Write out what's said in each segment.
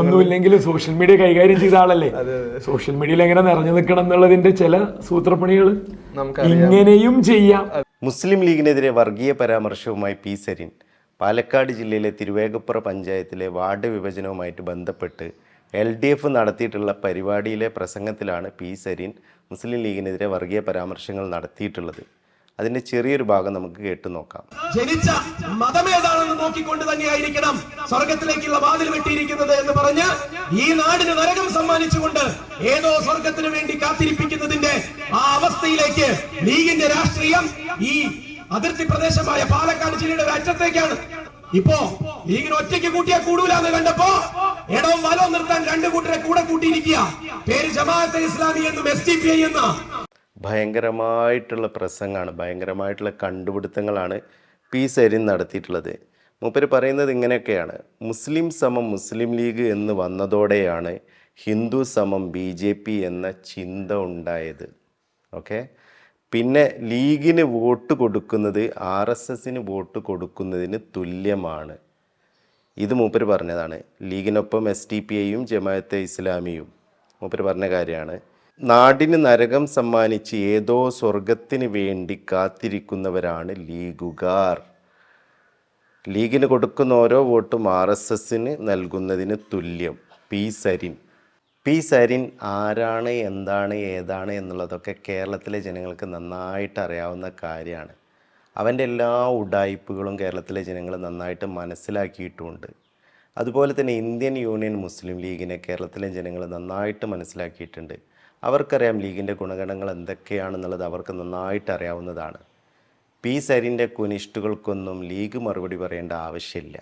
ഒന്നുമില്ലെങ്കിലും social media കൈകാര്യം ചെയ്ത ആളല്ലേ? സോഷ്യൽ മീഡിയയിൽ എങ്ങനെ നിറഞ്ഞു നിൽക്കണം എന്നുള്ളതിന്റെ ചില സൂത്രപ്പണികൾ ഇങ്ങനെയും ചെയ്യാം. മുസ്ലിം ലീഗിനെതിരെ വർഗീയ പരാമർശവുമായി പി സരിൻ. പാലക്കാട് ജില്ലയിലെ തിരുവേഗപ്പുറ പഞ്ചായത്തിലെ വാർഡ് വിഭജനവുമായിട്ട് ബന്ധപ്പെട്ട് എൽ ഡി എഫ് നടത്തിയിട്ടുള്ള പരിപാടിയിലെ പ്രസംഗത്തിലാണ് പി സരിൻ മുസ്ലിം ലീഗിനെതിരെ വർഗീയ പരാമർശങ്ങൾ നടത്തിയിട്ടുള്ളത്. അതിന്റെ ചെറിയൊരു ഭാഗം നമുക്ക് കേട്ടു നോക്കാം. ജനിച്ച മതമേതാണെന്ന് നോക്കിക്കൊണ്ട് തന്നെയായിരിക്കണം സ്വർഗത്തിലേക്കുള്ള വാതിൽ വെട്ടിയിരിക്കുന്നത് എന്ന് പറഞ്ഞ് ഈ നാടിന് നരകം സമ്മാനിച്ചുകൊണ്ട് ഏതോ സ്വർഗത്തിന് വേണ്ടി കാത്തിരിപ്പിക്കുന്നതിന്റെ ആ അവസ്ഥയിലേക്ക് ലീഗിന്റെ രാഷ്ട്രീയം ഈ അതിർത്തി പ്രദേശമായ പാലക്കാട് ജില്ലയുടെ ഒരു അറ്റത്തേക്കാണ്. ഇപ്പോ ലീഗിന് ഒറ്റയ്ക്ക് കൂട്ടിയാ കൂടൂലെന്ന് കണ്ടപ്പോ ഇടവും വലവും നിർത്താൻ രണ്ടു കൂട്ടരെ കൂടെ കൂട്ടിയിരിക്കുക. പേര് ജമാഅത്തെ ഇസ്ലാമി എന്നും എസ് ടി പി ഐ എന്ന ഭയങ്കരമായിട്ടുള്ള പ്രസംഗമാണ് ഭയങ്കരമായിട്ടുള്ള കണ്ടുപിടുത്തങ്ങളാണ് പി സരിൻ നടത്തിയിട്ടുള്ളത്. മൂപ്പര് പറയുന്നത് ഇങ്ങനെയൊക്കെയാണ്. മുസ്ലിം സമം മുസ്ലിം ലീഗ് എന്ന് വന്നതോടെയാണ് ഹിന്ദു സമം ബി ജെ പി എന്ന ചിന്ത ഉണ്ടായത്. ഓക്കെ? പിന്നെ ലീഗിന് വോട്ട് കൊടുക്കുന്നത് ആർ എസ് എസിന് വോട്ട് കൊടുക്കുന്നതിന് തുല്യമാണ്. ഇത് മൂപ്പര് പറഞ്ഞതാണ്. ലീഗിനൊപ്പം എസ് ടി പി ഐയും ജമാഅത്തെ ഇസ്ലാമിയും. മൂപ്പര് പറഞ്ഞ കാര്യമാണ്. നാടിന് നരകം സമ്മാനിച്ച് ഏതോ സ്വർഗത്തിന് വേണ്ടി കാത്തിരിക്കുന്നവരാണ് ലീഗുകാർ. ലീഗിന് കൊടുക്കുന്ന ഓരോ വോട്ടും ആർ എസ് എസിന് നൽകുന്നതിന് തുല്യം. പി സരിൻ. പി സരിൻ ആരാണ് എന്താണ് ഏതാണ് എന്നുള്ളതൊക്കെ കേരളത്തിലെ ജനങ്ങൾക്ക് നന്നായിട്ട് അറിയാവുന്ന കാര്യമാണ്. അവന്റെ എല്ലാ ഉഡായിപ്പുകളും കേരളത്തിലെ ജനങ്ങൾ നന്നായിട്ട് മനസ്സിലാക്കിയിട്ടുമുണ്ട് അതുപോലെ തന്നെ ഇന്ത്യൻ യൂണിയൻ മുസ്ലിം ലീഗിനെ കേരളത്തിലെ ജനങ്ങൾ നന്നായിട്ട് മനസ്സിലാക്കിയിട്ടുണ്ട്. അവർക്കറിയാം ലീഗിന്റെ ഗുണഗണങ്ങൾ എന്തൊക്കെയാണെന്നുള്ളത് അവർക്ക് നന്നായിട്ട് അറിയാവുന്നതാണ് പി സരിന്റെ കുനിഷ്ടുകൾക്കൊന്നും ലീഗ് മറുപടി പറയേണ്ട ആവശ്യമില്ല.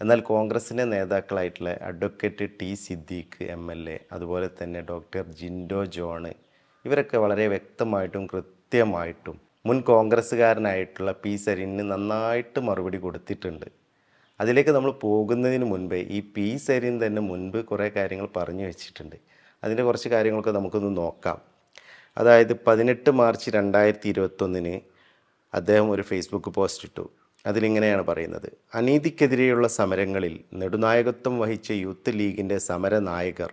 എന്നാൽ കോൺഗ്രസിന്റെ നേതാക്കളായിട്ടുള്ള advocate T Siddique M L A അതുപോലെ തന്നെ ഡോക്ടർ ജിൻഡോ ജോണ് ഇവരൊക്കെ വളരെ വ്യക്തമായിട്ടും കൃത്യമായിട്ടും മുൻ കോൺഗ്രസ്സുകാരനായിട്ടുള്ള പി സരിന് നന്നായിട്ട് മറുപടി കൊടുത്തിട്ടുണ്ട്. അതിലേക്ക് നമ്മൾ പോകുന്നതിന് മുൻപേ ഈ പി സരിൻ തന്നെ മുൻപ് കുറേ കാര്യങ്ങൾ പറഞ്ഞു വെച്ചിട്ടുണ്ട്. അതിന്റെ കുറച്ച് കാര്യങ്ങളൊക്കെ നമുക്കൊന്ന് നോക്കാം. അതായത് പതിനെട്ട് മാർച്ച് രണ്ടായിരത്തി ഇരുപത്തൊന്നിന് അദ്ദേഹം ഒരു ഫേസ്ബുക്ക് പോസ്റ്റ് ഇട്ടു. അതിലിങ്ങനെയാണ് പറയുന്നത്. അനീതിക്കെതിരെയുള്ള സമരങ്ങളിൽ നെടുനായകത്വം വഹിച്ച യൂത്ത് ലീഗിന്റെ സമരനായകർ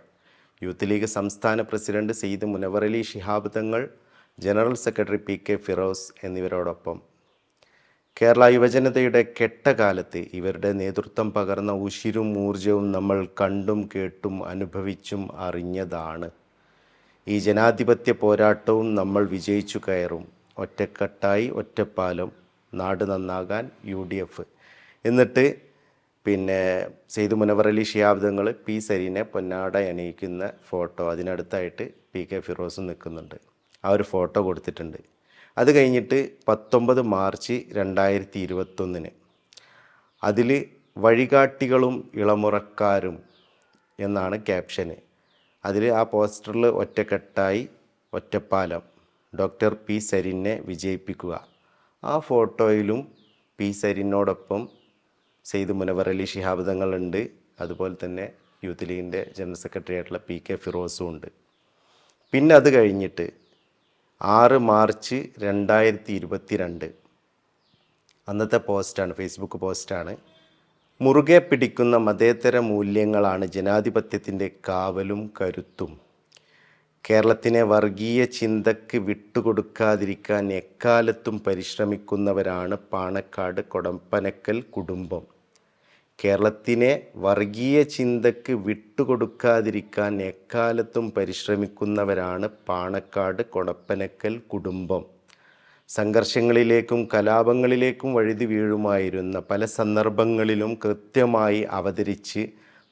യൂത്ത് ലീഗ് സംസ്ഥാന president Sayed Munavvarali Shihab Thangal general secretary P K Firos എന്നിവരോടൊപ്പം കേരള യുവജനതയുടെ കെട്ടകാലത്ത് ഇവരുടെ നേതൃത്വം പകർന്ന ഉശിരും ഊർജവും നമ്മൾ കണ്ടും കേട്ടും അനുഭവിച്ചും അറിഞ്ഞതാണ്. ഈ ജനാധിപത്യ പോരാട്ടവും നമ്മൾ വിജയിച്ചു കയറും. ഒറ്റക്കെട്ടായി ഒറ്റപ്പാലം നാട് നന്നാകാൻ യു ഡി എഫ് എന്നിട്ട് പിന്നെ സെയ്ദ് മുനവർ അലി ഷിയാബ്ദങ്ങൾ പി സരീനെ പൊന്നാട അണിയിക്കുന്ന ഫോട്ടോ അതിനടുത്തായിട്ട് പി കെ ഫിറോസും നിൽക്കുന്നുണ്ട്. ആ ഒരു ഫോട്ടോ കൊടുത്തിട്ടുണ്ട്. അത് കഴിഞ്ഞിട്ട് പത്തൊമ്പത് മാർച്ച് രണ്ടായിരത്തി ഇരുപത്തൊന്നിന് അതിൽ വഴികാട്ടികളും ഇളമുറക്കാരും എന്നാണ് ക്യാപ്ഷന്. അതിൽ ആ പോസ്റ്ററിൽ ഒറ്റക്കെട്ടായി ഒറ്റപ്പാലം. ഡോക്ടർ പി സരിനെ വിജയിപ്പിക്കുക. ആ ഫോട്ടോയിലും പി സരിനോടൊപ്പം സെയ്ദ് മുനവർ അലി ഷിഹാബ് തങ്ങളുണ്ട്. അതുപോലെ തന്നെ യൂത്ത് ലീഗിന്റെ ജനറൽ സെക്രട്ടറി ആയിട്ടുള്ള പി കെ ഫിറോസും ഉണ്ട്. പിന്നെ അത് കഴിഞ്ഞിട്ട് ആറ് മാർച്ച് രണ്ടായിരത്തി ഇരുപത്തി രണ്ട് അന്നത്തെ പോസ്റ്റാണ് ഫേസ്ബുക്ക് പോസ്റ്റാണ്. മുറുകെ പിടിക്കുന്ന മതേതര മൂല്യങ്ങളാണ് ജനാധിപത്യത്തിന്റെ കാവലും കരുത്തും. കേരളത്തിനെ വർഗീയ ചിന്തക്ക് വിട്ടുകൊടുക്കാതിരിക്കാൻ എക്കാലത്തും പരിശ്രമിക്കുന്നവരാണ് പാണക്കാട് കൊടമ്പനക്കൽ കുടുംബം. കേരളത്തിനെ വർഗീയ ചിന്തക്ക് വിട്ടുകൊടുക്കാതിരിക്കാൻ എക്കാലത്തും പരിശ്രമിക്കുന്നവരാണ് പാണക്കാട് കൊടപ്പനക്കൽ കുടുംബം. സംഘർഷങ്ങളിലേക്കും കലാപങ്ങളിലേക്കും വഴുതി വീഴുമായിരുന്ന പല സന്ദർഭങ്ങളിലും കൃത്യമായി അവതരിച്ച്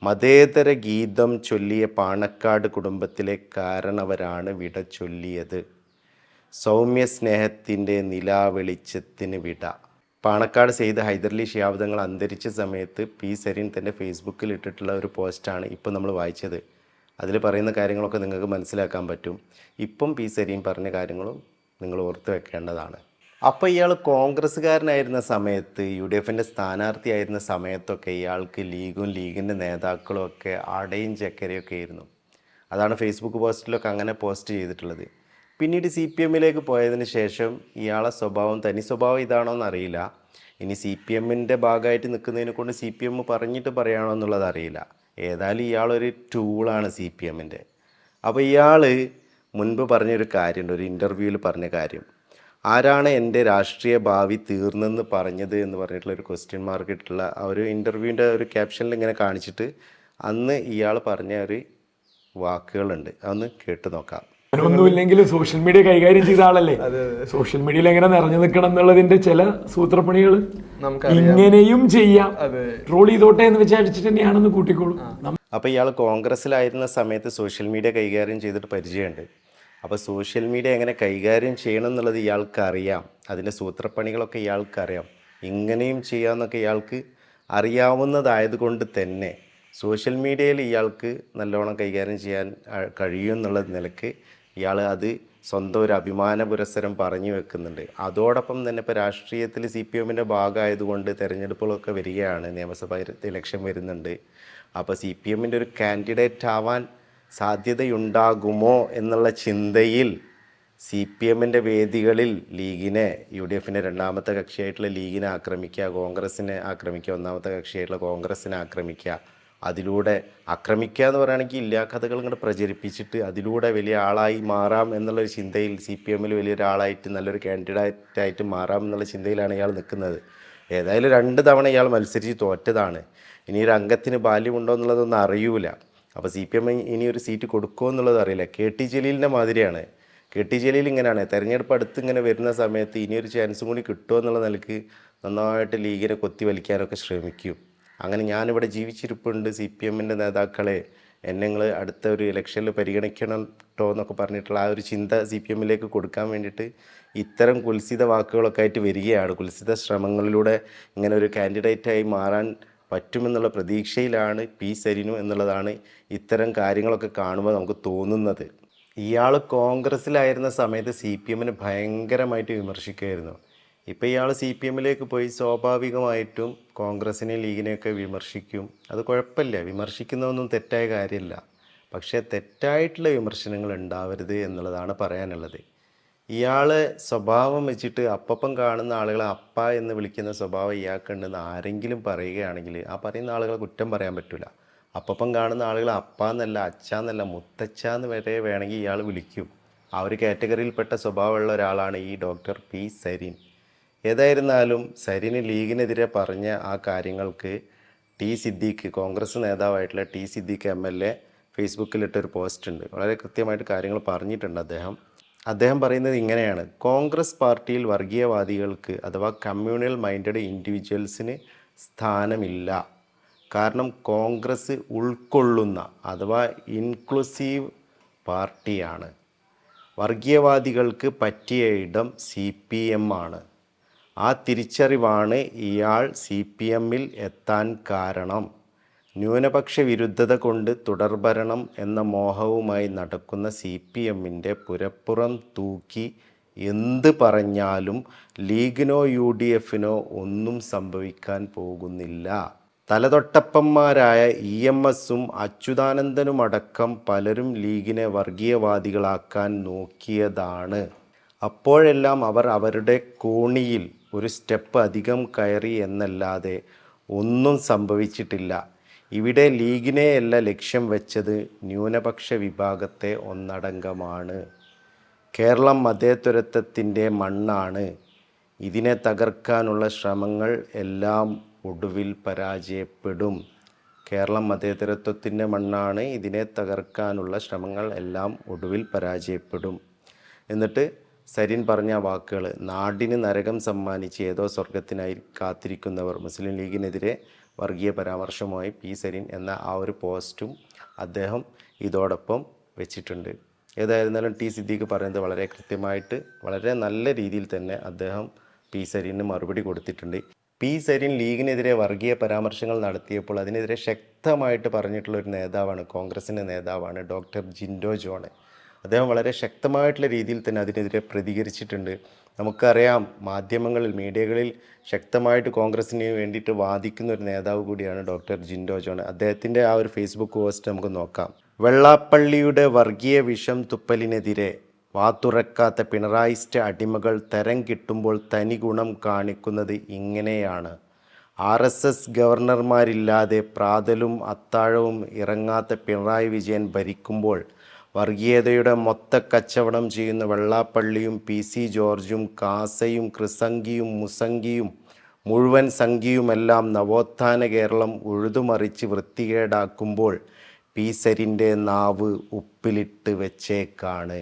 മതേതര ഗീതം ചൊല്ലിയ പാണക്കാട് കുടുംബത്തിലെ കാരണവരാണ് വിട ചൊല്ലിയത്. സൗമ്യ സ്നേഹത്തിന്റെ നിലാവെളിച്ചത്തിന് വിട. പാണക്കാട് സെയ്ത് ഹൈദർലി ഷിയാബ്ദങ്ങൾ അന്തരിച്ച സമയത്ത് പി സരീൻ തന്റെ ഫേസ്ബുക്കിൽ ഇട്ടിട്ടുള്ള ഒരു പോസ്റ്റാണ് ഇപ്പോൾ നമ്മൾ വായിച്ചത്. അതിൽ പറയുന്ന കാര്യങ്ങളൊക്കെ നിങ്ങൾക്ക് മനസ്സിലാക്കാൻ പറ്റും. ഇപ്പം പി സരീൻ പറഞ്ഞ കാര്യങ്ങളും നിങ്ങൾ ഓർത്ത് വെക്കേണ്ടതാണ്. അപ്പോൾ ഇയാൾ കോൺഗ്രസ്സുകാരനായിരുന്ന സമയത്ത് യു ഡി എഫിന്റെ സ്ഥാനാർത്ഥിയായിരുന്ന സമയത്തൊക്കെ ഇയാൾക്ക് ലീഗും ലീഗിന്റെ നേതാക്കളും ഒക്കെ അടയും ചക്കരയൊക്കെ ആയിരുന്നു. അതാണ് ഫേസ്ബുക്ക് പോസ്റ്റിലൊക്കെ അങ്ങനെ പോസ്റ്റ് ചെയ്തിട്ടുള്ളത്. പിന്നീട് സി പി എമ്മിലേക്ക് പോയതിന് ശേഷം ഇയാളെ സ്വഭാവം തനി സ്വഭാവം ഇതാണോ എന്നറിയില്ല ഇനി സി പി എമ്മിന്റെ ഭാഗമായിട്ട് നിൽക്കുന്നതിനെ കൊണ്ട് സി പി എം പറഞ്ഞിട്ട് പറയുകയാണോ എന്നുള്ളത് അറിയില്ല. ഏതായാലും ഇയാളൊരു ടൂളാണ് സി പി എമ്മിന്റെ അപ്പോൾ ഇയാൾ മുൻപ് പറഞ്ഞൊരു കാര്യമുണ്ട് ഒരു ഇന്റർവ്യൂവിൽ പറഞ്ഞ കാര്യം. ആരാണ് എന്റെ രാഷ്ട്രീയ ഭാവി തീർന്നെന്ന് പറഞ്ഞത് എന്ന് പറഞ്ഞിട്ടുള്ള ഒരു ക്വസ്റ്റ്യൻ മാർക്ക് ഇട്ടുള്ള ആ ഒരു ഇന്റർവ്യൂവിന്റെ ഒരു ക്യാപ്ഷനിൽ ഇങ്ങനെ കാണിച്ചിട്ട് അന്ന് ഇയാൾ പറഞ്ഞ ഒരു വാക്കുകളുണ്ട്. അതൊന്ന് കേട്ട് നോക്കാം. ഒന്നുമില്ലെങ്കിലും സോഷ്യൽ മീഡിയ കൈകാര്യം ചെയ്ത ആളല്ലേ? സോഷ്യൽ മീഡിയയിൽ എങ്ങനെ നിറഞ്ഞു നിൽക്കണം എന്നുള്ളതിന്റെ ചില സൂത്രപ്പണികൾ ഇങ്ങനെയും ചെയ്യാം. ട്രോൾ ചെയ്തോട്ടെ എന്ന് വിചാരിച്ചിട്ട് തന്നെയാണെന്ന് കൂട്ടിക്കോളൂ. അപ്പൊ ഇയാൾ കോൺഗ്രസ്സിലായിരുന്ന സമയത്ത് സോഷ്യൽ മീഡിയ കൈകാര്യം ചെയ്തിട്ട് പരിചയമുണ്ട്. അപ്പോൾ സോഷ്യൽ മീഡിയ എങ്ങനെ കൈകാര്യം ചെയ്യണം എന്നുള്ളത് ഇയാൾക്ക് അറിയാം അതിന്റെ സൂത്രപ്പണികളൊക്കെ ഇയാൾക്ക് അറിയാം ഇങ്ങനെയും ചെയ്യാമെന്നൊക്കെ ഇയാൾക്ക് അറിയാവുന്നതായതുകൊണ്ട് തന്നെ സോഷ്യൽ മീഡിയയിൽ ഇയാൾക്ക് നല്ലോണം കൈകാര്യം ചെയ്യാൻ കഴിയും എന്നുള്ള നിലയ്ക്ക് ഇയാൾ അത് സ്വന്തം ഒരു അഭിമാന പുരസ്സരം പറഞ്ഞു വെക്കുന്നുണ്ട്. അതോടൊപ്പം തന്നെ ഇപ്പോൾ രാഷ്ട്രീയത്തിൽ സി പി എമ്മിന്റെ ഭാഗമായതുകൊണ്ട് തെരഞ്ഞെടുപ്പുകളൊക്കെ വരികയാണ്. നിയമസഭ ഇലക്ഷൻ വരുന്നുണ്ട്. അപ്പോൾ സി പി എമ്മിന്റെ ഒരു കാൻഡിഡേറ്റ് ആവാൻ സാധ്യതയുണ്ടാകുമോ എന്നുള്ള ചിന്തയിൽ സി പി എമ്മിന്റെ വേദികളിൽ ലീഗിനെ യു ഡി എഫിന്റെ രണ്ടാമത്തെ കക്ഷിയായിട്ടുള്ള ലീഗിനെ ആക്രമിക്കുക കോൺഗ്രസ്സിനെ ആക്രമിക്കുക ഒന്നാമത്തെ കക്ഷിയായിട്ടുള്ള കോൺഗ്രസ്സിനെ ആക്രമിക്കുക അതിലൂടെ ആക്രമിക്കുക എന്ന് പറയുകയാണെങ്കിൽ ഇല്ലാ കഥകൾ ഇങ്ങോട്ട് പ്രചരിപ്പിച്ചിട്ട് അതിലൂടെ വലിയ ആളായി മാറാം എന്നുള്ളൊരു ചിന്തയിൽ സി പി എമ്മിൽ വലിയൊരാളായിട്ട് നല്ലൊരു കാൻഡിഡേറ്റ് ആയിട്ട് മാറാം എന്നുള്ള ചിന്തയിലാണ് ഇയാൾ നിൽക്കുന്നത്. ഏതായാലും രണ്ട് തവണ ഇയാൾ മത്സരിച്ച് തോറ്റതാണ്. ഇനി ഒരു അംഗത്തിന് ബാല്യമുണ്ടോ എന്നുള്ളതൊന്നും അറിയൂല. അപ്പോൾ സി പി എം ഇനി ഒരു സീറ്റ് കൊടുക്കുമോ എന്നുള്ളത് അറിയില്ല. കെ ടി ജലീലിന്റെ മാതിരിയാണ്. കെ ടി ജലീൽ ഇങ്ങനെയാണ്. തെരഞ്ഞെടുപ്പ് അടുത്ത് ഇങ്ങനെ വരുന്ന സമയത്ത് ഇനിയൊരു ചാൻസും കൂടി കിട്ടുമോ എന്നുള്ള നിലയ്ക്ക് നന്നായിട്ട് ലീഗിനെ കൊത്തി വലിക്കാനൊക്കെ ശ്രമിക്കും. അങ്ങനെ ഞാനിവിടെ ജീവിച്ചിരിപ്പുണ്ട് സി പി എമ്മിന്റെ നേതാക്കളെ. എന്നെ നിങ്ങൾ അടുത്ത ഒരു ഇലക്ഷനിൽ പരിഗണിക്കണം കേട്ടോ എന്നൊക്കെ പറഞ്ഞിട്ടുള്ള ആ ഒരു ചിന്ത സി പി എമ്മിലേക്ക് കൊടുക്കാൻ വേണ്ടിയിട്ട് ഇത്തരം കുൽസിത വാക്കുകളൊക്കെ ആയിട്ട് വരികയാണ്. കുൽസിത ശ്രമങ്ങളിലൂടെ ഇങ്ങനെ ഒരു കാൻഡിഡേറ്റായി മാറാൻ പറ്റുമെന്നുള്ള പ്രതീക്ഷയിലാണ് പി സരിനു എന്നുള്ളതാണ് ഇത്തരം കാര്യങ്ങളൊക്കെ കാണുമ്പോൾ നമുക്ക് തോന്നുന്നത്. ഇയാൾ കോൺഗ്രസ്സിലായിരുന്ന സമയത്ത് സി പി എമ്മിനെ ഭയങ്കരമായിട്ട് വിമർശിക്കുമായിരുന്നു ഇപ്പോൾ ഇയാൾ സി പി എമ്മിലേക്ക് പോയി സ്വാഭാവികമായിട്ടും കോൺഗ്രസിനെ ലീഗിനെയൊക്കെ വിമർശിക്കും. അത് കുഴപ്പമില്ല. വിമർശിക്കുന്നതൊന്നും തെറ്റായ കാര്യമില്ല. പക്ഷേ തെറ്റായിട്ടുള്ള വിമർശനങ്ങൾ ഉണ്ടാവരുത് എന്നുള്ളതാണ് പറയാനുള്ളത്. ഇയാൾ സ്വഭാവം വെച്ചിട്ട് അപ്പം കാണുന്ന ആളുകളെ അപ്പ എന്ന് വിളിക്കുന്ന സ്വഭാവം ഇയാൾക്കുണ്ടെന്ന് ആരെങ്കിലും പറയുകയാണെങ്കിൽ ആ പറയുന്ന ആളുകളെ കുറ്റം പറയാൻ പറ്റില്ല അപ്പം കാണുന്ന ആളുകൾ അപ്പ എന്നല്ല അച്ഛ എന്നല്ല മുത്തച്ഛ എന്ന് വരെ വേണമെങ്കിൽ ഇയാൾ വിളിക്കും. ആ ഒരു കാറ്റഗറിയിൽപ്പെട്ട സ്വഭാവമുള്ള ഒരാളാണ് ഈ ഡോക്ടർ പി സരീൻ. ഏതായിരുന്നാലും സരീന് ലീഗിനെതിരെ പറഞ്ഞ ആ കാര്യങ്ങൾക്ക് T Siddique Congress നേതാവായിട്ടുള്ള T Siddique M L A ഫേസ്ബുക്കിലിട്ടൊരു post ഉണ്ട്. വളരെ കൃത്യമായിട്ട് കാര്യങ്ങൾ പറഞ്ഞിട്ടുണ്ട് അദ്ദേഹം. അദ്ദേഹം പറയുന്നത് ഇങ്ങനെയാണ്. കോൺഗ്രസ് പാർട്ടിയിൽ വർഗീയവാദികൾക്ക് അഥവാ കമ്മ്യൂണൽ മൈൻഡഡ് ഇൻഡിവിജ്വൽസിന് സ്ഥാനമില്ല. കാരണം കോൺഗ്രസ് ഉൾക്കൊള്ളുന്ന അഥവാ ഇൻക്ലൂസീവ് പാർട്ടിയാണ്. വർഗീയവാദികൾക്ക് പറ്റിയ ഇടം സി പി എം ആണ്. ആ തിരിച്ചറിവാണ് ഇയാൾ സി പി എമ്മിൽ എത്താൻ കാരണം. ന്യൂനപക്ഷ വിരുദ്ധത കൊണ്ട് തുടർഭരണം എന്ന മോഹവുമായി നടക്കുന്ന സി പി എമ്മിന്റെ പുരപ്പുറം തൂക്കി എന്ത് പറഞ്ഞാലും ലീഗിനോ യു ഡി എഫിനോ ഒന്നും സംഭവിക്കാൻ പോകുന്നില്ല. തലതൊട്ടപ്പന്മാരായ ഇ എം എസും അച്യുതാനന്ദനുമടക്കം പലരും ലീഗിനെ വർഗീയവാദികളാക്കാൻ നോക്കിയതാണ്. അപ്പോഴെല്ലാം അവർ അവരുടെ കോണിയിൽ ഒരു സ്റ്റെപ്പ് അധികം കയറി എന്നല്ലാതെ ഒന്നും സംഭവിച്ചിട്ടില്ല. ഇവിടെ ലീഗിനെയല്ല ലക്ഷ്യം വെച്ചത് ന്യൂനപക്ഷ വിഭാഗത്തെ ഒന്നടങ്കമാണ്. കേരളം മതേതരത്വത്തിന്റെ മണ്ണാണ്. ഇതിനെ തകർക്കാനുള്ള ശ്രമങ്ങൾ എല്ലാം ഒടുവിൽ പരാജയപ്പെടും. കേരളം മതേതരത്വത്തിന്റെ മണ്ണാണ്. ഇതിനെ തകർക്കാനുള്ള ശ്രമങ്ങൾ എല്ലാം ഒടുവിൽ പരാജയപ്പെടും. എന്നിട്ട് സരിൻ പറഞ്ഞ വാക്കുകൾ നാടിന് നരകം സമ്മാനിച്ച് ഏതോ സ്വർഗത്തിനായി കാത്തിരിക്കുന്നവർ മുസ്ലിം ലീഗിനെതിരെ വർഗീയ പരാമർശമായി പി സരിൻ എന്ന ആ ഒരു പോസ്റ്റും അദ്ദേഹം ഇതോടൊപ്പം വെച്ചിട്ടുണ്ട്. ഏതായിരുന്നാലും ടി സിദ്ദീഖ് പറയുന്നത് വളരെ കൃത്യമായിട്ട് വളരെ നല്ല രീതിയിൽ തന്നെ അദ്ദേഹം പി സരീന് മറുപടി കൊടുത്തിട്ടുണ്ട്. പി സരീൻ ലീഗിനെതിരെ വർഗീയ പരാമർശങ്ങൾ നടത്തിയപ്പോൾ അതിനെതിരെ ശക്തമായിട്ട് പറഞ്ഞിട്ടുള്ള ഒരു നേതാവാണ് കോൺഗ്രസിന്റെ നേതാവാണ് ഡോക്ടർ ജിൻഡോ ജോണ്. അദ്ദേഹം വളരെ ശക്തമായിട്ടുള്ള രീതിയിൽ തന്നെ അതിനെതിരെ പ്രതികരിച്ചിട്ടുണ്ട്. നമുക്കറിയാം മാധ്യമങ്ങളിൽ മീഡിയകളിൽ ശക്തമായിട്ട് കോൺഗ്രസിന് വേണ്ടിയിട്ട് വാദിക്കുന്ന ഒരു നേതാവ് കൂടിയാണ് ഡോക്ടർ ജിൻഡോ ജോൺ. അദ്ദേഹത്തിന്റെ ആ ഒരു ഫേസ്ബുക്ക് പോസ്റ്റ് നമുക്ക് നോക്കാം. വെള്ളാപ്പള്ളിയുടെ വർഗീയ വിഷം തുപ്പലിനെതിരെ വാത്തുറക്കാത്ത പിണറായിസ്റ്റ് അടിമകൾ തരം കിട്ടുമ്പോൾ തനി ഗുണം കാണിക്കുന്നത് ഇങ്ങനെയാണ്. ആർ എസ് എസ് ഗവർണർമാരില്ലാതെ പ്രാതലും അത്താഴവും ഇറങ്ങാത്ത പിണറായി വിജയൻ ഭരിക്കുമ്പോൾ വർഗീയതയുടെ മൊത്ത കച്ചവടം ചെയ്യുന്ന വെള്ളാപ്പള്ളിയും പി സി ജോർജും കാസയും ക്രിസംഗിയും മുസംഗിയും മുഴുവൻ സംഖ്യയുമെല്ലാം നവോത്ഥാന കേരളം ഉഴുതുമറിച്ച് വൃത്തികേടാക്കുമ്പോൾ പീസരിന്റെ നാവ് ഉപ്പിലിട്ട് വെച്ചേക്കാണ്.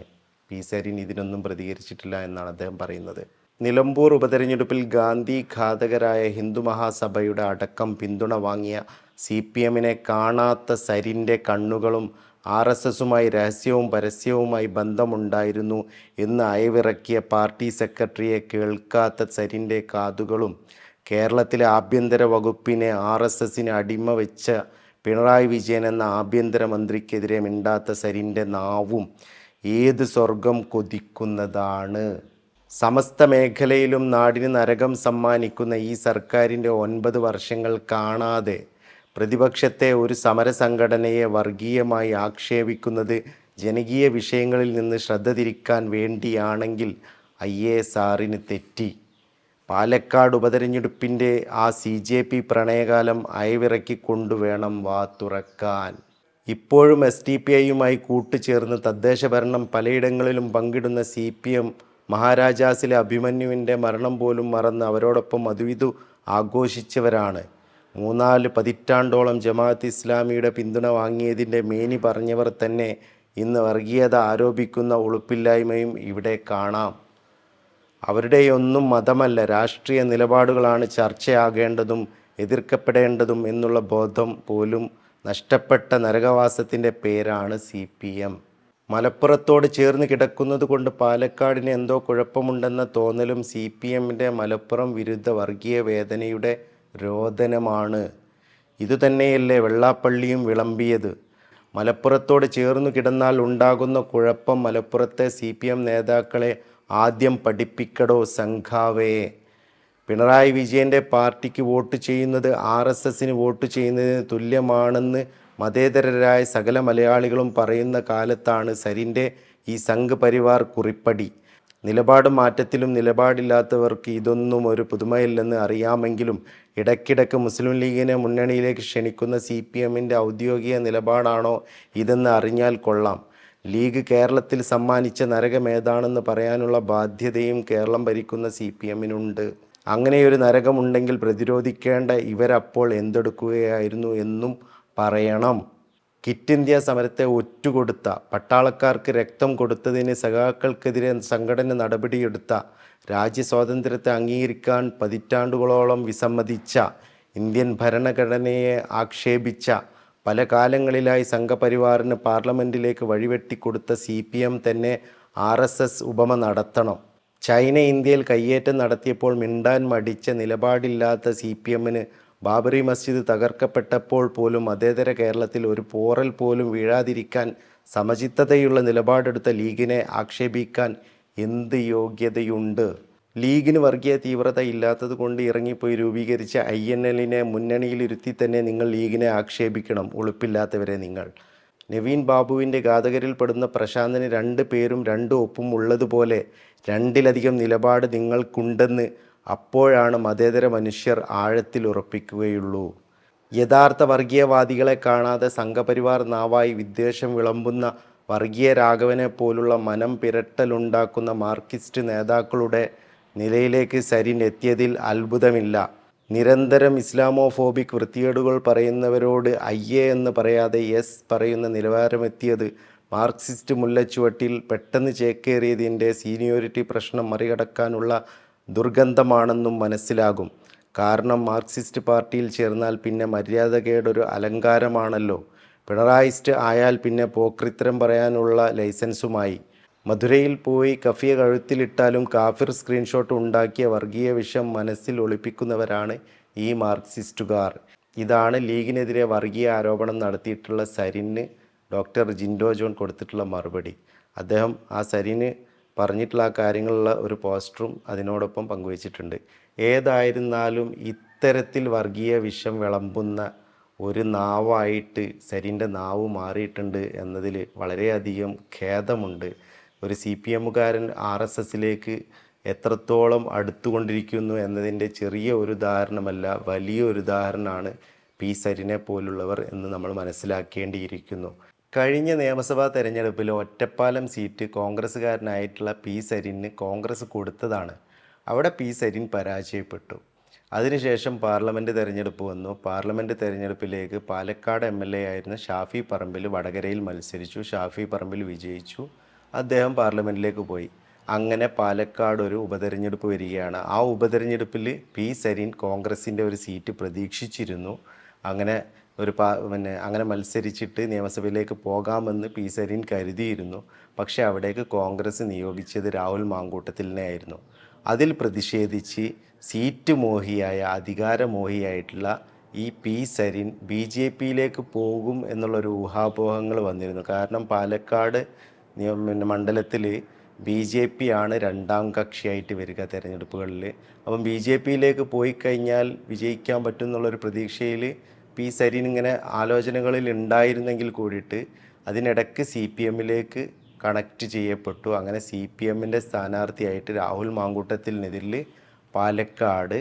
പീസരിൻ ഇതിനൊന്നും പ്രതികരിച്ചിട്ടില്ല എന്നാണ് അദ്ദേഹം പറയുന്നത്. നിലമ്പൂർ ഉപതെരഞ്ഞെടുപ്പിൽ ഗാന്ധി ഘാതകരായ ഹിന്ദു മഹാസഭയുടെ അടക്കം പിന്തുണ വാങ്ങിയ സി പി എമ്മിനെ കാണാത്ത സരിന്റെ കണ്ണുകളും ആർ എസ് എസുമായി രഹസ്യവും പരസ്യവുമായി ബന്ധമുണ്ടായിരുന്നു എന്ന് അയവിറക്കിയ പാർട്ടി സെക്രട്ടറിയെ കേൾക്കാത്ത സരിന്റെ കാതുകളും കേരളത്തിലെ ആഭ്യന്തര വകുപ്പിനെ ആർ എസ് എസിന് അടിമ വെച്ച പിണറായി വിജയൻ എന്ന ആഭ്യന്തരമന്ത്രിക്കെതിരെ മിണ്ടാത്ത സരിന്റെ നാവും ഏത് സ്വർഗം കൊതിക്കുന്നതാണ്? സമസ്ത മേഖലയിലും നാടിന് നരകം സമ്മാനിക്കുന്ന ഈ സർക്കാരിന്റെ ഒൻപത് വർഷങ്ങൾ കാണാതെ പ്രതിപക്ഷത്തെ ഒരു സമരസംഘടനയെ വർഗീയമായി ആക്ഷേപിക്കുന്നത് ജനകീയ വിഷയങ്ങളിൽ നിന്ന് ശ്രദ്ധ തിരിക്കാൻ വേണ്ടിയാണെങ്കിൽ ഐ എ എസ് ആറിന് തെറ്റി. പാലക്കാട് ഉപതെരഞ്ഞെടുപ്പിന്റെ ആ സി ജെ പി പ്രണയകാലം അയവിറക്കി കൊണ്ടുവേണം വാ തുറക്കാൻ. ഇപ്പോഴും എസ് ഡി പി ഐയുമായി കൂട്ടുചേർന്ന് തദ്ദേശ ഭരണം പലയിടങ്ങളിലും പങ്കിടുന്ന സി പി എം മഹാരാജാസിലെ അഭിമന്യുവിന്റെ മരണം പോലും മറന്ന് അവരോടൊപ്പം അതുവിതു ആഘോഷിച്ചവരാണ്. മൂന്നാൽ പതിറ്റാണ്ടോളം ജമാഅത്ത് ഇസ്ലാമിയുടെ പിന്തുണ വാങ്ങിയതിന്റെ മേനി പറഞ്ഞവർ തന്നെ ഇന്ന് വർഗീയത ആരോപിക്കുന്ന ഉളുപ്പില്ലായ്മയും ഇവിടെ കാണാം. അവരുടെയൊന്നും മതമല്ല രാഷ്ട്രീയ നിലപാടുകളാണ് ചർച്ചയാകേണ്ടതും എതിർക്കപ്പെടേണ്ടതും എന്നുള്ള ബോധം പോലും നഷ്ടപ്പെട്ട നരകവാസത്തിന്റെ പേരാണ് സി പി എം. മലപ്പുറത്തോട് ചേർന്ന് കിടക്കുന്നത് കൊണ്ട് പാലക്കാടിന് എന്തോ കുഴപ്പമുണ്ടെന്ന തോന്നലും സി പി എമ്മിന്റെ മലപ്പുറം വിരുദ്ധ വർഗീയ വേദനയുടെ രോദനമാണ്. ഇതുതന്നെയല്ലേ വെള്ളാപ്പള്ളിയും വിളമ്പിയത്. മലപ്പുറത്തോട് ചേർന്നു കിടന്നാൽ ഉണ്ടാകുന്ന കുഴപ്പം മലപ്പുറത്തെ സി പി എം നേതാക്കളെ ആദ്യം പഠിപ്പിക്കടോ സംഘാവയെ പിണറായി വിജയന്റെ പാർട്ടിക്ക് വോട്ട് ചെയ്യുന്നത് ആർ എസ് എസിന് വോട്ട് ചെയ്യുന്നതിന് തുല്യമാണെന്ന് മതേതരരായ സകല മലയാളികളും പറയുന്ന കാലത്താണ് സരിന്റെ ഈ സംഘ് പരിവാർ കുറിപ്പടി. നിലപാട് മാറ്റത്തിലും നിലപാടില്ലാത്തവർക്ക് ഇതൊന്നും ഒരു പുതുമയില്ലെന്ന് അറിയാമെങ്കിലും ഇടയ്ക്കിടയ്ക്ക് മുസ്ലിം ലീഗിനെ മുന്നണിയിലേക്ക് ക്ഷണിക്കുന്ന സി പി എമ്മിന്റെ ഔദ്യോഗിക നിലപാടാണോ ഇതെന്ന് അറിഞ്ഞാൽ കൊള്ളാം. ലീഗ് കേരളത്തിൽ സമ്മാനിച്ച നരകമേതാണെന്ന് പറയാനുള്ള ബാധ്യതയും കേരളം ഭരിക്കുന്ന സി പി എമ്മിനുണ്ട്. അങ്ങനെയൊരു നരകമുണ്ടെങ്കിൽ പ്രതിരോധിക്കേണ്ട ഇവരപ്പോൾ എന്തെടുക്കുകയായിരുന്നു എന്നും പറയണം. കിറ്റ് ഇന്ത്യ സമരത്തെ ഒറ്റുകൊടുത്ത പട്ടാളക്കാർക്ക് രക്തം കൊടുത്തതിന് സഖാക്കൾക്കെതിരെ സംഘടന നടപടിയെടുത്ത രാജ്യ സ്വാതന്ത്ര്യത്തെ അംഗീകരിക്കാൻ പതിറ്റാണ്ടുകളോളം വിസമ്മതിച്ച ഇന്ത്യൻ ഭരണഘടനയെ ആക്ഷേപിച്ച പല കാലങ്ങളിലായി സംഘപരിവാറിന് പാർലമെന്റിലേക്ക് വഴിവെട്ടിക്കൊടുത്ത സി പി എം തന്നെ ആർ എസ് എസ് ഉപമ നടത്തണം. ചൈന ഇന്ത്യയിൽ കയ്യേറ്റം നടത്തിയപ്പോൾ മിണ്ടാൻ മടിച്ച നിലപാടില്ലാത്ത സി പി എമ്മിന് ബാബറി മസ്ജിദ് തകർക്കപ്പെട്ടപ്പോൾ പോലും മതേതര കേരളത്തിൽ ഒരു പോറൽ പോലും വീഴാതിരിക്കാൻ സമചിത്തതയുള്ള നിലപാടെടുത്ത ലീഗിനെ ആക്ഷേപിക്കാൻ എന്ത് യോഗ്യതയുണ്ട്? ലീഗിന് വർഗീയ തീവ്രത ഇല്ലാത്തത് കൊണ്ട് ഇറങ്ങിപ്പോയി രൂപീകരിച്ച ഐ എൻ എല്ലിനെ മുന്നണിയിലിരുത്തി തന്നെ നിങ്ങൾ ലീഗിനെ ആക്ഷേപിക്കണം. ഒളിപ്പില്ലാത്തവരെ നിങ്ങൾ. നവീൻ ബാബുവിന്റെ ഘാതകരിൽ പ്രശാന്തന് രണ്ട് പേരും രണ്ട് ഒപ്പും ഉള്ളതുപോലെ രണ്ടിലധികം നിലപാട് നിങ്ങൾക്കുണ്ടെന്ന് അപ്പോഴാണ് മതേതര മനുഷ്യർ ആഴത്തിൽ ഉറപ്പിക്കുകയുള്ളൂ. യഥാർത്ഥ വർഗീയവാദികളെ കാണാതെ സംഘപരിവാർ നാവായി വിദ്വേഷം വിളമ്പുന്ന വർഗീയ രാഘവനെ പോലുള്ള മനം പിരട്ടലുണ്ടാക്കുന്ന മാർക്സിസ്റ്റ് നേതാക്കളുടെ നിലയിലേക്ക് സരിൻ എത്തിയതിൽ അത്ഭുതമില്ല. നിരന്തരം ഇസ്ലാമോഫോബിക് വൃത്തികേടുകൾ പറയുന്നവരോട് അയ്യേ എന്ന് പറയാതെ യെസ് പറയുന്ന നിലവാരമെത്തിയത് മാർക്സിസ്റ്റ് മുല്ലച്ചുവട്ടിൽ പെട്ടെന്ന് ചേക്കേറിയതിന്റെ സീനിയോറിറ്റി പ്രശ്നം മറികടക്കാനുള്ള ദുർഗന്ധമാണെന്നും മനസ്സിലാകും. കാരണം മാർക്സിസ്റ്റ് പാർട്ടിയിൽ ചേർന്നാൽ പിന്നെ മര്യാദകേടൊരു അലങ്കാരമാണല്ലോ. പിണറായിസ്റ്റ് ആയാൽ പിന്നെ പോക്രിത്തരം പറയാനുള്ള ലൈസൻസുമായി. മധുരയിൽ പോയി കഫിയ കഴുത്തിലിട്ടാലും കാഫിർ സ്ക്രീൻഷോട്ട് ഉണ്ടാക്കിയ വർഗീയ വിഷം മനസ്സിൽ ഒളിപ്പിക്കുന്നവരാണ് ഈ മാർക്സിസ്റ്റുകാർ. ഇതാണ് ലീഗിനെതിരെ വർഗീയ ആരോപണം നടത്തിയിട്ടുള്ള സരിന് ഡോക്ടർ ജിൻഡോ ജോൺ കൊടുത്തിട്ടുള്ള മറുപടി. അദ്ദേഹം ആ സരിന് പറഞ്ഞിട്ടുള്ള ആ കാര്യങ്ങളുള്ള ഒരു പോസ്റ്ററും അതിനോടൊപ്പം പങ്കുവച്ചിട്ടുണ്ട്. ഏതായിരുന്നാലും ഇത്തരത്തിൽ വർഗീയ വിഷം വിളമ്പുന്ന ഒരു നാവായിട്ട് സരിന്റെ നാവ് മാറിയിട്ടുണ്ട് എന്നതിൽ വളരെയധികം ഖേദമുണ്ട്. ഒരു സി പി എമ്മുകാരൻ ആർ എസ് എസിലേക്ക് എത്രത്തോളം അടുത്തുകൊണ്ടിരിക്കുന്നു എന്നതിന്റെ ചെറിയ ഒരു ഉദാഹരണമല്ല വലിയ ഒരു ഉദാഹരണമാണ് പി സരിനെ പോലുള്ളവർ എന്ന് നമ്മൾ മനസ്സിലാക്കേണ്ടിയിരിക്കുന്നു. കഴിഞ്ഞ നിയമസഭാ തെരഞ്ഞെടുപ്പിൽ ഒറ്റപ്പാലം സീറ്റ് കോൺഗ്രസ്സുകാരനായിട്ടുള്ള പി സരിന് കോൺഗ്രസ് കൊടുത്തതാണ്. അവിടെ പി സരിൻ പരാജയപ്പെട്ടു. അതിനുശേഷം പാർലമെന്റ് തെരഞ്ഞെടുപ്പ് വന്നു. പാർലമെന്റ് തെരഞ്ഞെടുപ്പിലേക്ക് പാലക്കാട് എം എൽ എ ആയിരുന്ന ഷാഫി പറമ്പിൽ വടകരയിൽ മത്സരിച്ചു. ഷാഫി പറമ്പിൽ വിജയിച്ചു. അദ്ദേഹം പാർലമെന്റിലേക്ക് പോയി. അങ്ങനെ പാലക്കാട് ഒരു ഉപതെരഞ്ഞെടുപ്പ് വരികയാണ്. ആ ഉപതെരഞ്ഞെടുപ്പിൽ പി സരീൻ കോൺഗ്രസിന്റെ ഒരു സീറ്റ് പ്രതീക്ഷിച്ചിരുന്നു. അങ്ങനെ ഒരു പാ പിന്നെ അങ്ങനെ മത്സരിച്ചിട്ട് നിയമസഭയിലേക്ക് പോകാമെന്ന് പി സരീൻ കരുതിയിരുന്നു. പക്ഷേ അവിടേക്ക് കോൺഗ്രസ് നിയോഗിച്ചത് രാഹുൽ മാങ്കൂട്ടത്തിലിനെ ആയിരുന്നു അതിൽ പ്രതിഷേധിച്ച് സീറ്റ് മോഹിയായ അധികാരമോഹിയായിട്ടുള്ള ഈ പി സരിൻ ബി ജെ പിയിലേക്ക് പോകും എന്നുള്ളൊരു ഊഹാപോഹങ്ങൾ വന്നിരുന്നു. കാരണം പാലക്കാട് പിന്നെ മണ്ഡലത്തിൽ ബി ജെ പി ആണ് രണ്ടാം കക്ഷിയായിട്ട് വരിക തിരഞ്ഞെടുപ്പുകളിൽ. അപ്പം ബി ജെ പിയിലേക്ക് പോയി കഴിഞ്ഞാൽ വിജയിക്കാൻ പറ്റും എന്നുള്ളൊരു പ്രതീക്ഷയിൽ പി സരീൻ ഇങ്ങനെ ആലോചനകളിൽ ഉണ്ടായിരുന്നെങ്കിൽ കൂടിയിട്ട് അതിനിടയ്ക്ക് സി പി എമ്മിലേക്ക് കണക്റ്റ് ചെയ്യപ്പെട്ടു. അങ്ങനെ സി പി എമ്മിന്റെ സ്ഥാനാർത്ഥിയായിട്ട് രാഹുൽ മാങ്കൂട്ടത്തിനെതിരിൽ പാലക്കാട്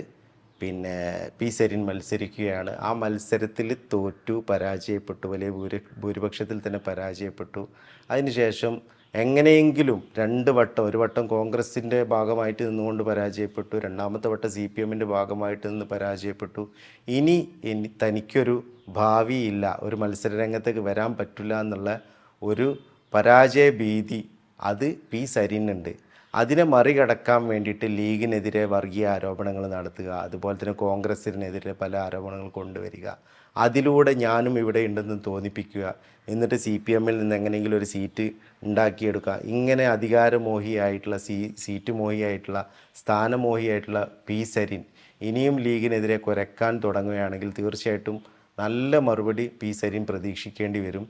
പിന്നെ പി സരിൻ മത്സരിക്കുകയാണ്. ആ മത്സരത്തിൽ തോറ്റു പരാജയപ്പെട്ടു വലിയ ഭൂരി ഭൂരിപക്ഷത്തിൽ തന്നെ പരാജയപ്പെട്ടു. അതിനുശേഷം എങ്ങനെയെങ്കിലും രണ്ട് വട്ടം ഒരു വട്ടം കോൺഗ്രസിന്റെ ഭാഗമായിട്ട് നിന്നുകൊണ്ട് പരാജയപ്പെട്ടു. രണ്ടാമത്തെ വട്ടം സി പി എമ്മിന്റെ ഭാഗമായിട്ട് നിന്ന് പരാജയപ്പെട്ടു. ഇനി ഇനി തനിക്കൊരു ഭാവിയില്ല ഒരു മത്സരരംഗത്തേക്ക് വരാൻ പറ്റില്ല എന്നുള്ള ഒരു പരാജയ ഭീതി അത് പി സരിനുണ്ട്. അതിനെ മറികടക്കാൻ വേണ്ടിയിട്ട് ലീഗിനെതിരെ വർഗീയ ആരോപണങ്ങൾ നടത്തുക അതുപോലെ തന്നെ കോൺഗ്രസിനെതിരെ പല ആരോപണങ്ങൾ കൊണ്ടുവരിക. അതിലൂടെ ഞാനും ഇവിടെ ഉണ്ടെന്ന് തോന്നിപ്പിക്കുക. എന്നിട്ട് സി പി എമ്മിൽ നിന്ന് എങ്ങനെയെങ്കിലും ഒരു സീറ്റ് ഉണ്ടാക്കിയെടുക്കുക. ഇങ്ങനെ അധികാരമോഹിയായിട്ടുള്ള സീ സീറ്റ് മോഹിയായിട്ടുള്ള സ്ഥാനമോഹിയായിട്ടുള്ള പി സരിൻ ഇനിയും ലീഗിനെതിരെ കുരക്കാൻ തുടങ്ങുകയാണെങ്കിൽ തീർച്ചയായിട്ടും നല്ല മറുപടി പി സരിൻ പ്രതീക്ഷിക്കേണ്ടി വരും.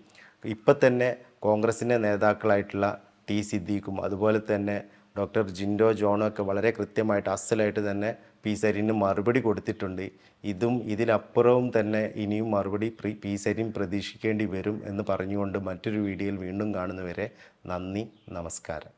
ഇപ്പം തന്നെ കോൺഗ്രസിന്റെ നേതാക്കളായിട്ടുള്ള ടി സിദ്ദീഖും അതുപോലെ തന്നെ ഡോക്ടർ ജിൻഡോ ജോണോ ഒക്കെ വളരെ കൃത്യമായിട്ട് അസലായിട്ട് തന്നെ പി സരിന് മറുപടി കൊടുത്തിട്ടുണ്ട്. ഇതും ഇതിലപ്പുറവും തന്നെ ഇനിയും മറുപടി പി സരിൻ പ്രതീക്ഷിക്കേണ്ടി വരും എന്ന് പറഞ്ഞുകൊണ്ട് മറ്റൊരു വീഡിയോയിൽ വീണ്ടും കാണുന്നവരെ നന്ദി നമസ്കാരം.